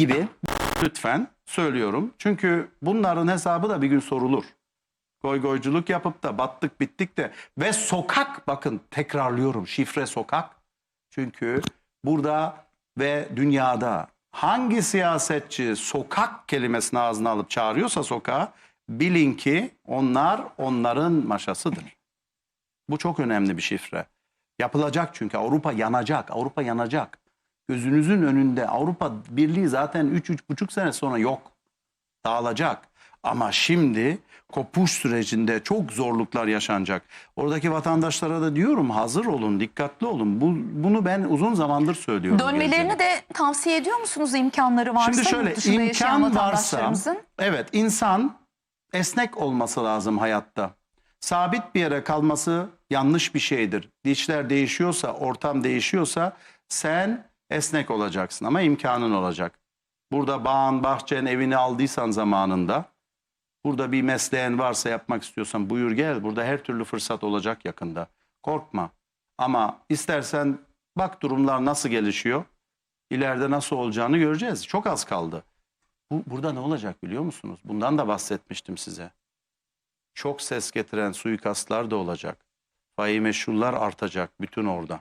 gibi lütfen söylüyorum. Çünkü bunların hesabı da bir gün sorulur. Goy goyculuk yapıp da battık bittik de ve sokak bakın tekrarlıyorum şifre sokak. Çünkü burada ve dünyada hangi siyasetçi sokak kelimesini ağzına alıp çağırıyorsa sokağa bilin ki onlar onların maşasıdır. Bu çok önemli bir şifre. Yapılacak çünkü Avrupa yanacak. Avrupa yanacak. Gözünüzün önünde Avrupa Birliği zaten 3-3,5 sene sonra yok. Dağılacak. Ama şimdi kopuş sürecinde çok zorluklar yaşanacak. Oradaki vatandaşlara da diyorum hazır olun, dikkatli olun. Bu, bunu ben uzun zamandır söylüyorum. Dönmelerini gençlere. de tavsiye ediyor musunuz imkanları varsa? Şimdi şöyle imkan varsa evet insan esnek olması lazım hayatta. Sabit bir yere kalması yanlış bir şeydir. Dişler değişiyorsa, ortam değişiyorsa sen esnek olacaksın ama imkanın olacak. Burada bağın, bahçen, evini aldıysan zamanında, burada bir mesleğin varsa yapmak istiyorsan buyur gel. Burada her türlü fırsat olacak yakında. Korkma. Ama istersen bak durumlar nasıl gelişiyor. İleride nasıl olacağını göreceğiz. Çok az kaldı. Bu, burada ne olacak biliyor musunuz? Bundan da bahsetmiştim size. Çok ses getiren suikastlar da olacak. Fahi meşhurlar artacak bütün orada.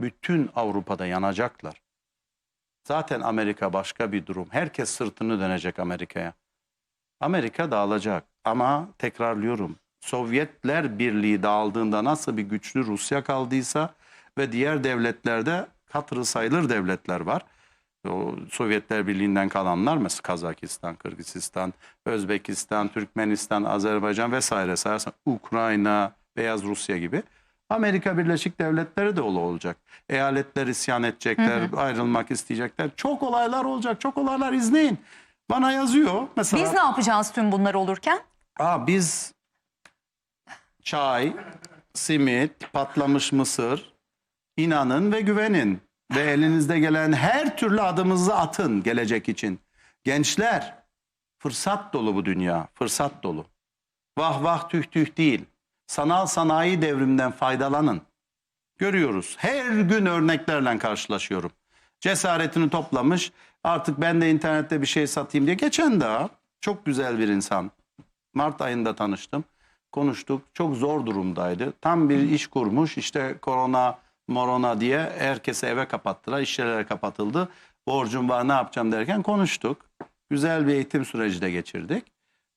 Bütün Avrupa'da yanacaklar. Zaten Amerika başka bir durum. Herkes sırtını dönecek Amerika'ya. Amerika dağılacak ama tekrarlıyorum. Sovyetler Birliği dağıldığında nasıl bir güçlü Rusya kaldıysa ve diğer devletlerde hatırı sayılır devletler var. O Sovyetler Birliği'nden kalanlar mesela Kazakistan, Kırgızistan, Özbekistan, Türkmenistan, Azerbaycan vesaire sayarsan Ukrayna, Beyaz Rusya gibi. Amerika Birleşik Devletleri de öyle olacak. Eyaletler isyan edecekler, ayrılmak isteyecekler. Çok olaylar olacak, çok olaylar izleyin. Bana yazıyor mesela. Biz ne yapacağız tüm bunlar olurken? Aa, biz çay, simit, patlamış mısır, inanın ve güvenin. Ve elinizde gelen her türlü adımınızı atın gelecek için. Gençler, fırsat dolu bu dünya, fırsat dolu. Vah vah tüh tüh değil. Sanal sanayi devrimden faydalanın. Görüyoruz. Her gün örneklerle karşılaşıyorum. Cesaretini toplamış. Artık ben de internette bir şey satayım diye. Geçen daha çok güzel bir insan. Mart ayında tanıştım. Konuştuk. Çok zor durumdaydı. Tam bir iş kurmuş. İşte korona, morona diye herkese eve kapattılar. İş yerleri kapatıldı. Borcum var ne yapacağım derken konuştuk. Güzel bir eğitim süreci de geçirdik.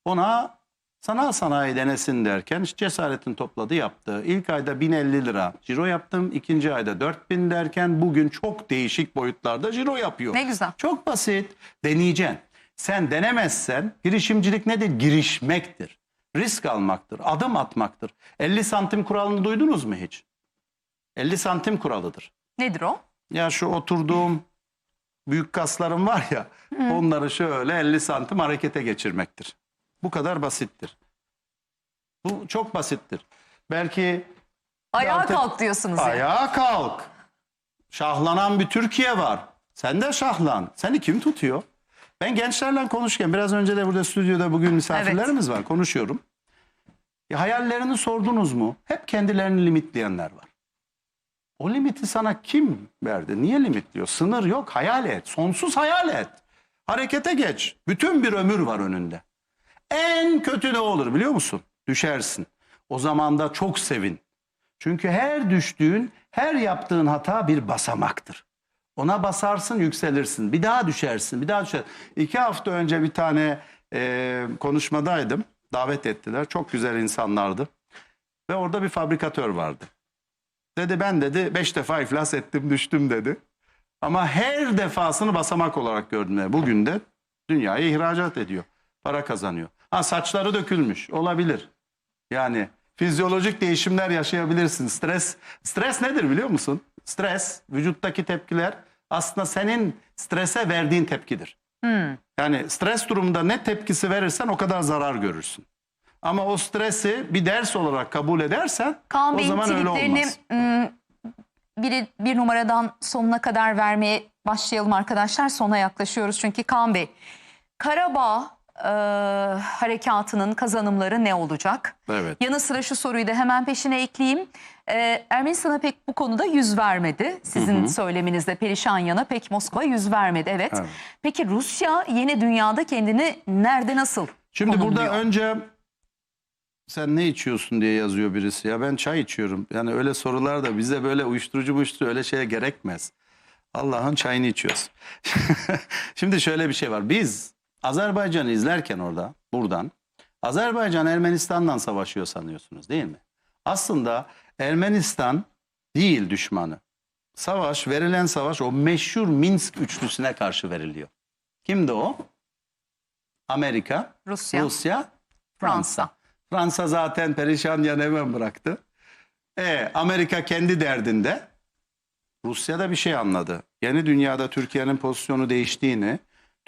Ona sanal sanayi denesin derken işte cesaretini topladı yaptı. İlk ayda 1050 lira ciro yaptım. İkinci ayda 4000 derken bugün çok değişik boyutlarda ciro yapıyor. Ne güzel. Çok basit. Deneyeceksin. Sen denemezsen girişimcilik nedir? Girişmektir. Risk almaktır. Adım atmaktır. 50 santim kuralını duydunuz mu hiç? 50 santim kuralıdır. Nedir o? Ya şu oturduğum büyük kaslarım var ya onları şöyle 50 santim harekete geçirmektir. Bu kadar basittir. Bu çok basittir. Belki Ayağa Artık- kalk diyorsunuz. yani. Ayağa kalk. Şahlanan bir Türkiye var. Sen de şahlan. Seni kim tutuyor? Ben gençlerle konuşurken biraz önce de burada stüdyoda bugün misafirlerimiz var. Konuşuyorum. Ya hayallerini sordunuz mu? Hep kendilerini limitleyenler var. O limiti sana kim verdi? Niye limitliyor? Sınır yok. Hayal et. Sonsuz hayal et. Harekete geç. Bütün bir ömür var önünde. En kötü ne olur biliyor musun? Düşersin. O zaman da çok sevin. Çünkü her düştüğün, her yaptığın hata bir basamaktır. Ona basarsın yükselirsin. Bir daha düşersin, bir daha düşer. İki hafta önce bir tane e, konuşmadaydım. Davet ettiler. Çok güzel insanlardı. Ve orada bir fabrikatör vardı. Dedi ben dedi beş defa iflas ettim düştüm dedi. Ama her defasını basamak olarak gördüm. Bugün de dünyaya ihracat ediyor. Para kazanıyor. Ha saçları dökülmüş olabilir. Yani fizyolojik değişimler yaşayabilirsin. Stres stres nedir biliyor musun? Stres vücuttaki tepkiler aslında senin strese verdiğin tepkidir. Yani stres durumunda ne tepkisi verirsen o kadar zarar görürsün. Ama o stresi bir ders olarak kabul edersen Kaan o Bey'in zaman öyle olmaz. ım, biri, bir numaradan sonuna kadar vermeye başlayalım arkadaşlar. Sona yaklaşıyoruz çünkü Kaan Bey. Karabağ e, harekatının kazanımları ne olacak? Evet. Yanı sıra şu soruyu da hemen peşine ekleyeyim. Ee, Ermenistan'a pek bu konuda yüz vermedi. Sizin söyleminizde perişan yana pek Moskova yüz vermedi. Evet. Evet. Peki Rusya yeni dünyada kendini nerede nasıl Şimdi burada konumluyor? önce sen ne içiyorsun diye yazıyor birisi. Ya ben çay içiyorum. Yani öyle sorular da bize böyle uyuşturucu uyuşturucu öyle şeye gerekmez. Allah'ın çayını içiyoruz. Şimdi şöyle bir şey var. Biz Azerbaycan'ı izlerken orada buradan Azerbaycan Ermenistan'dan savaşıyor sanıyorsunuz değil mi? Aslında Ermenistan değil düşmanı. Savaş, verilen savaş o meşhur Minsk üçlüsüne karşı veriliyor. Kimdi o? Amerika, Rusya, Rusya, Fransa. Fransa. Zaten perişan yan hemen bıraktı. E, Amerika kendi derdinde. Rusya da bir şey anladı. Yeni dünyada Türkiye'nin pozisyonu değiştiğini,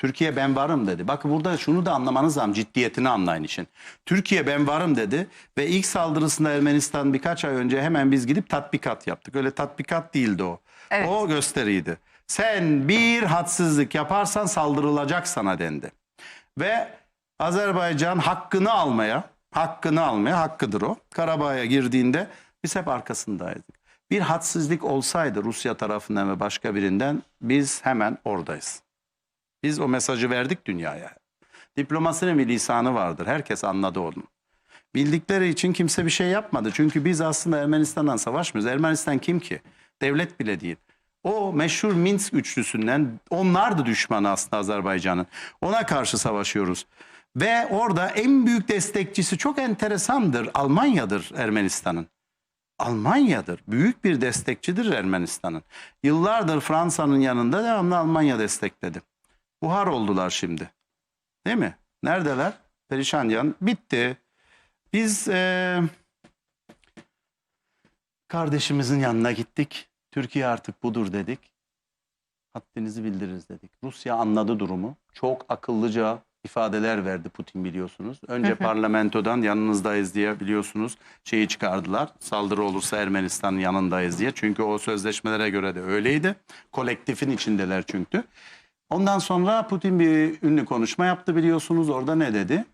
Türkiye ben varım dedi. Bakın burada şunu da anlamanız lazım, ciddiyetini anlayın işin. Türkiye ben varım dedi ve ilk saldırısında Ermenistan birkaç ay önce hemen biz gidip tatbikat yaptık. Öyle tatbikat değildi o. Evet. O gösteriydi. Sen bir hadsizlik yaparsan saldırılacak sana dendi. Ve Azerbaycan hakkını almaya, hakkını almaya hakkıdır o. Karabağ'a girdiğinde biz hep arkasındaydık. Bir hadsizlik olsaydı Rusya tarafından ve başka birinden biz hemen oradayız. Biz o mesajı verdik dünyaya. Diplomasinin bir lisanı vardır. Herkes anladı onu. Bildikleri için kimse bir şey yapmadı. Çünkü biz aslında Ermenistan'dan savaşmıyoruz. Ermenistan kim ki? Devlet bile değil. O meşhur Minsk üçlüsünden onlardı düşmanı aslında Azerbaycan'ın. Ona karşı savaşıyoruz. Ve orada en büyük destekçisi çok enteresandır. Almanya'dır Ermenistan'ın. Almanya'dır. Büyük bir destekçidir Ermenistan'ın. Yıllardır Fransa'nın yanında devamlı Almanya destekledi. Buhar oldular şimdi. Değil mi? Neredeler? Perişan yan. Bitti. Biz eee, kardeşimizin yanına gittik. Türkiye artık budur dedik. Haddinizi bildiririz dedik. Rusya anladı durumu. Çok akıllıca ifadeler verdi Putin biliyorsunuz. Önce parlamentodan yanınızdayız diye biliyorsunuz şeyi çıkardılar. Saldırı olursa Ermenistan'ın yanındayız diye. Çünkü o sözleşmelere göre de öyleydi. Kolektifin içindeler çünkü. Ondan sonra Putin bir ünlü konuşma yaptı biliyorsunuz. Orada ne dedi?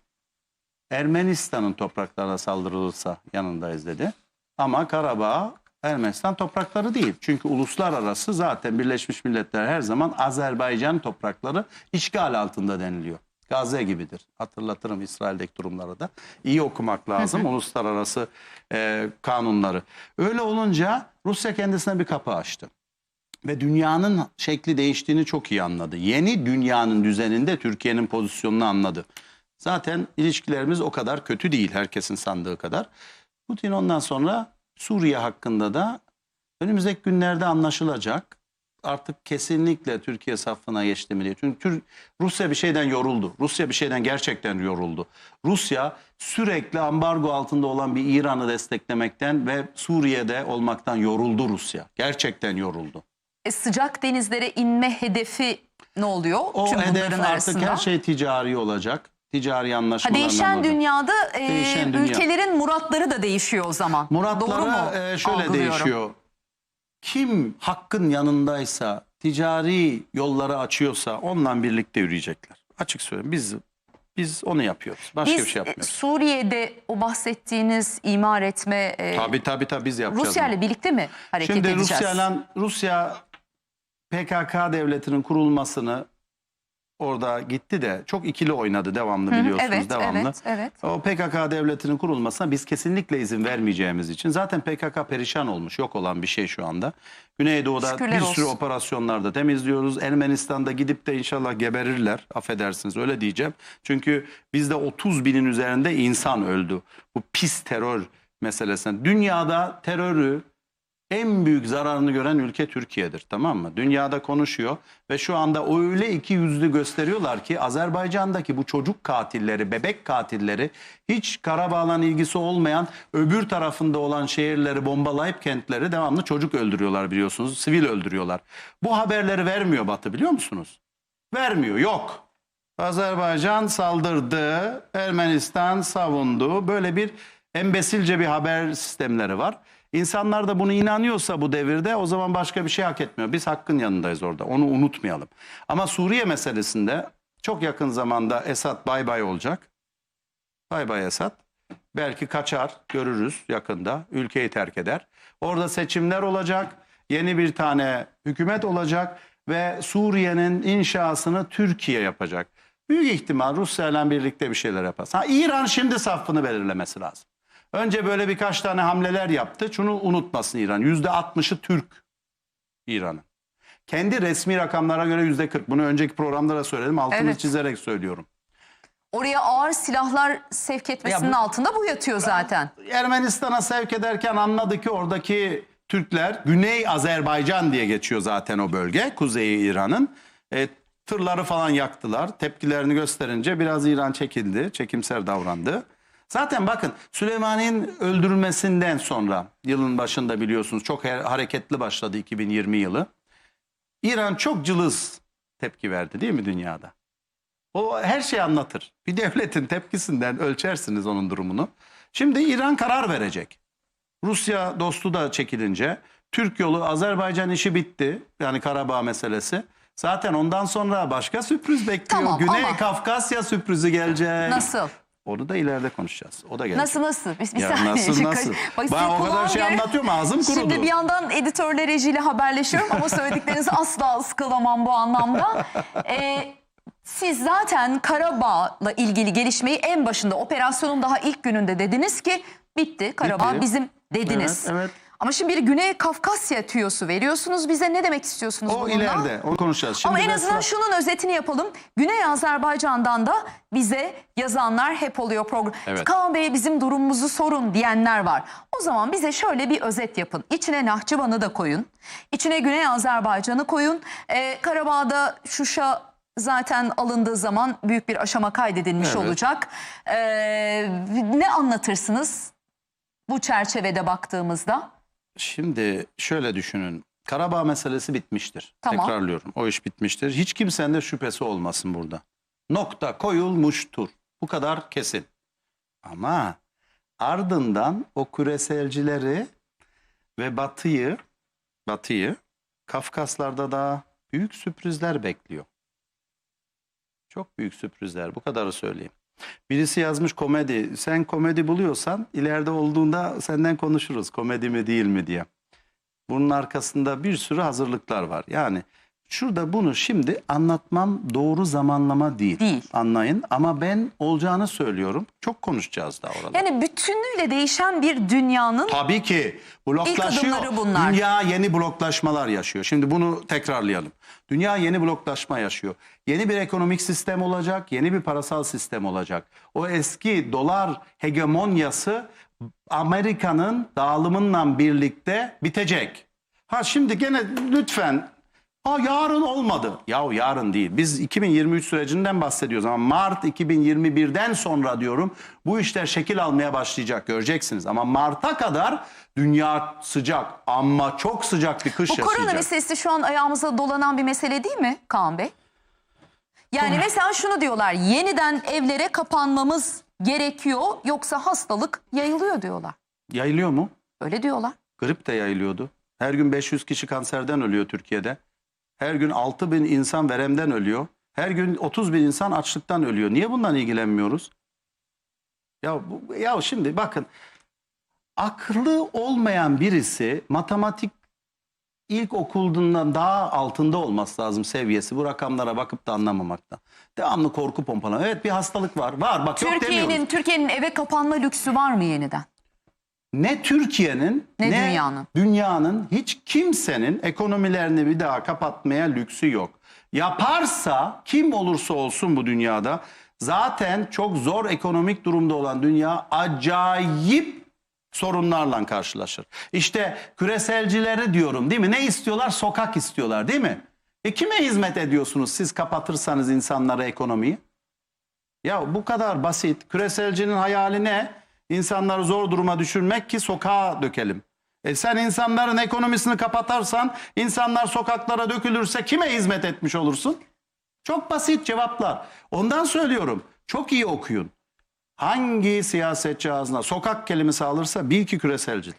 Ermenistan'ın topraklarına saldırılırsa yanındayız dedi. Ama Karabağ Ermenistan toprakları değil. Çünkü uluslararası zaten Birleşmiş Milletler her zaman Azerbaycan toprakları işgal altında deniliyor. Gazze gibidir. Hatırlatırım İsrail'deki durumları da. İyi okumak lazım uluslararası e, kanunları. Öyle olunca Rusya kendisine bir kapı açtı. Ve dünyanın şekli değiştiğini çok iyi anladı. Yeni dünyanın düzeninde Türkiye'nin pozisyonunu anladı. Zaten ilişkilerimiz o kadar kötü değil herkesin sandığı kadar. Putin ondan sonra Suriye hakkında da önümüzdeki günlerde anlaşılacak. Artık kesinlikle Türkiye safına geçti mi diye. Çünkü Tür- Rusya bir şeyden yoruldu. Rusya bir şeyden gerçekten yoruldu. Rusya sürekli ambargo altında olan bir İran'ı desteklemekten ve Suriye'de olmaktan yoruldu Rusya. Gerçekten yoruldu. E, sıcak denizlere inme hedefi ne oluyor? O Tüm hedef bunların artık arasında. her şey ticari olacak. Ticari Ha, anlaşmalardan değişen dünyada e, Değişen dünya. ülkelerin muratları da değişiyor o zaman. Doğru mu? Muratları e, şöyle değişiyor. Kim hakkın yanındaysa, ticari yolları açıyorsa onunla birlikte yürüyecekler. Açık söyleyeyim biz biz onu yapıyoruz. Başka Biz bir şey e, yapmıyoruz. Suriye'de o bahsettiğiniz imar etme e, Tabii tabii tabii biz yapacağız. Rusya ile birlikte mi hareket Şimdi edeceğiz? Rusya'yla Rusya PKK devletinin kurulmasını orada gitti de çok ikili oynadı devamlı biliyorsunuz evet, devamlı. evet, evet. O PKK devletinin kurulmasına biz kesinlikle izin vermeyeceğimiz için zaten PKK perişan olmuş yok olan bir şey şu anda. Güneydoğu'da Şükürler bir sürü olsun. operasyonlarda temizliyoruz. Ermenistan'da gidip de inşallah geberirler affedersiniz öyle diyeceğim. Çünkü bizde 30 binin üzerinde insan öldü. Bu pis terör meselesine. Dünyada terörü en büyük zararını gören ülke Türkiye'dir tamam mı? Dünyada konuşuyor ve şu anda öyle iki yüzlü gösteriyorlar ki Azerbaycan'daki bu çocuk katilleri, bebek katilleri hiç Karabağ'la ilgisi olmayan öbür tarafında olan şehirleri bombalayıp kentleri devamlı çocuk öldürüyorlar biliyorsunuz. Sivil öldürüyorlar. Bu haberleri vermiyor Batı biliyor musunuz? Vermiyor yok. Azerbaycan saldırdı, Ermenistan savundu. Böyle bir embesilce bir haber sistemleri var. İnsanlar da bunu inanıyorsa bu devirde o zaman başka bir şey hak etmiyor. Biz hakkın yanındayız orada. Onu unutmayalım. Ama Suriye meselesinde çok yakın zamanda Esad bay bay olacak. Bay bay Esad. Belki kaçar, görürüz yakında. Ülkeyi terk eder. Orada seçimler olacak. Yeni bir tane hükümet olacak ve Suriye'nin inşasını Türkiye yapacak. Büyük ihtimal Rusya ile birlikte bir şeyler yapar. Ha, İran şimdi safını belirlemesi lazım. Önce böyle birkaç tane hamleler yaptı. Şunu unutmasın İran. Yüzde altmışı Türk İran'ın. Kendi resmi rakamlara göre yüzde 40. Bunu önceki programda da söyledim. Altını Evet. çizerek söylüyorum. Oraya ağır silahlar sevk etmesinin Ya bu- altında bu yatıyor zaten. Ermenistan'a sevk ederken anladı ki oradaki Türkler Güney Azerbaycan diye geçiyor zaten o bölge. Kuzeyi İran'ın. E, tırları falan yaktılar. Tepkilerini gösterince biraz İran çekildi. Çekimser davrandı. Zaten bakın Süleymani'nin öldürülmesinden sonra yılın başında biliyorsunuz çok hareketli başladı 2020 yılı. İran çok cılız tepki verdi değil mi dünyada? O her şeyi anlatır. Bir devletin tepkisinden ölçersiniz onun durumunu. Şimdi İran karar verecek. Rusya dostu da çekilince Türk yolu Azerbaycan işi bitti. Yani Karabağ meselesi. Zaten ondan sonra başka sürpriz bekliyor. Tamam, Güney ama- Kafkasya sürprizi gelecek. Nasıl? Onu da ileride konuşacağız. O da gelecek. Nasıl nasıl? Bir, bir Ya saniye. nasıl, nasıl? Bak, Ben o kadar şey anlatıyorum, ağzım kurudu. Şimdi bir yandan editörler ejiyle haberleşiyorum ama söylediklerinizi asla ıskalamam bu anlamda. Ee, siz zaten Karabağ'la ilgili gelişmeyi en başında operasyonun daha ilk gününde dediniz ki bitti Karabağ Bitti. bizim dediniz. Evet, evet. Ama şimdi bir Güney Kafkasya tüyosu veriyorsunuz bize ne demek istiyorsunuz O bununla? ileride. Onu konuşacağız. Şimdi Ama en ben azından sıra- şunun özetini yapalım. Güney Azerbaycan'dan da bize yazanlar hep oluyor program. Evet. Kaan Bey bizim durumumuzu sorun diyenler var. O zaman bize şöyle bir özet yapın. İçine Nahçıvan'ı da koyun. İçine Güney Azerbaycan'ı koyun. Ee, Karabağ'da Şuşa zaten alındığı zaman büyük bir aşama kaydedilmiş Evet. olacak. Ee, ne anlatırsınız bu çerçevede baktığımızda? Şimdi şöyle düşünün. Karabağ meselesi bitmiştir. Tamam. Tekrarlıyorum. O iş bitmiştir. Hiç kimsenin de şüphesi olmasın burada. Nokta koyulmuştur. Bu kadar kesin. Ama ardından o küreselcileri ve batıyı batıyı Kafkaslarda da büyük sürprizler bekliyor. Çok büyük sürprizler. Bu kadarı söyleyeyim. Birisi yazmış komedi. Sen komedi buluyorsan ileride olduğunda senden konuşuruz. Komedi mi değil mi diye. Bunun arkasında bir sürü hazırlıklar var. Yani şurada bunu şimdi anlatmam doğru zamanlama değil. Değil. Anlayın ama ben olacağını söylüyorum. Çok konuşacağız daha orada. Yani bütünüyle değişen bir dünyanın Tabii ki bloklaşıyor. adımları bunlar. Dünya yeni bloklaşmalar yaşıyor. Şimdi bunu tekrarlayalım. Dünya yeni bloklaşma yaşıyor. Yeni bir ekonomik sistem olacak, yeni bir parasal sistem olacak. O eski dolar hegemonyası Amerika'nın dağılımınla birlikte bitecek. Ha şimdi gene lütfen Ha yarın olmadı. Ya yarın değil. Biz 2023 sürecinden bahsediyoruz ama Mart 2021'den sonra diyorum bu işler şekil almaya başlayacak göreceksiniz. Ama Mart'a kadar dünya sıcak ama çok sıcak bir kış Bu korona yaşayacak. meselesi şu an ayağımıza dolanan bir mesele değil mi Kaan Bey? Yani mesela şunu diyorlar yeniden evlere kapanmamız gerekiyor yoksa hastalık yayılıyor diyorlar. Yayılıyor mu? Öyle diyorlar. Grip de yayılıyordu. Her gün 500 kişi kanserden ölüyor Türkiye'de. Her gün 6 bin insan veremden ölüyor. Her gün 30 bin insan açlıktan ölüyor. Niye bundan ilgilenmiyoruz? Ya, bu, ya şimdi bakın akıllı olmayan birisi matematik ilk okulundan daha altında olması lazım seviyesi. Bu rakamlara bakıp da anlamamakta. Devamlı korku pompalama. Evet bir hastalık var. Var bak yok demiyoruz. Türkiye'nin Türkiye'nin eve kapanma lüksü var mı yeniden? Ne Türkiye'nin Ne dünyanın. dünyanın hiç kimsenin ekonomilerini bir daha kapatmaya lüksü yok. Yaparsa kim olursa olsun bu dünyada zaten çok zor ekonomik durumda olan dünya acayip sorunlarla karşılaşır. İşte küreselcileri diyorum değil mi? Ne istiyorlar? Sokak istiyorlar değil mi? E kime hizmet ediyorsunuz siz kapatırsanız insanlara ekonomiyi? Ya bu kadar basit. Küreselcinin hayali ne? İnsanları zor duruma düşürmek ki sokağa dökelim. E sen insanların ekonomisini kapatarsan, insanlar sokaklara dökülürse kime hizmet etmiş olursun? Çok basit cevaplar. Ondan söylüyorum. Çok iyi okuyun. Hangi siyasetçi ağzına sokak kelimesi alırsa bil ki küreselci.